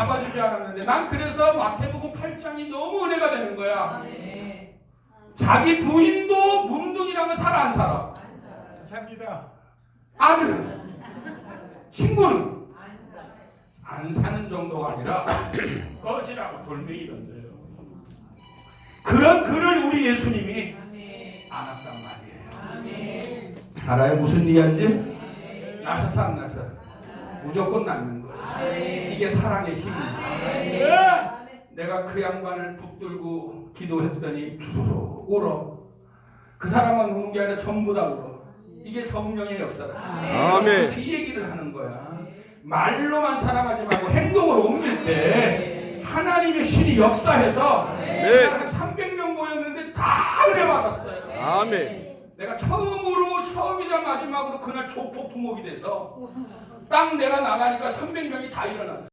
잡아주지 않았는데 난 그래서 마태복음 8장이 너무 은혜가 되는 거야. 자기 부인도 문둥이랑은 살아 안 살아? 삽니다. 아들은 친구는 안 사는 정도가 아니라 꺼지라고 돌멩이던데요. 그런 글을 우리 예수님이 안 왔단 말이에요. 알아요 무슨 이야기인지? 나서서 안 나서 무조건 낳는 거예요. 이게 사랑의 힘이에요. 내가 그 양반을 붙들고 기도했더니 주르륵 울어. 그 사람만 우는 게 아니라 전부 다 울어. 이게 성령의 역사다. 아멘. 이 얘기를 하는 거야. 말로만 살아가지 말고 행동으로 옮길 때 하나님의 신이 역사해서 네. 한 300명 모였는데 다 은혜 받았어요. 아멘. 내가 처음으로 처음이자 마지막으로 그날 조폭 두목이 돼서 딱 내가 나가니까 300명이 다 일어났어.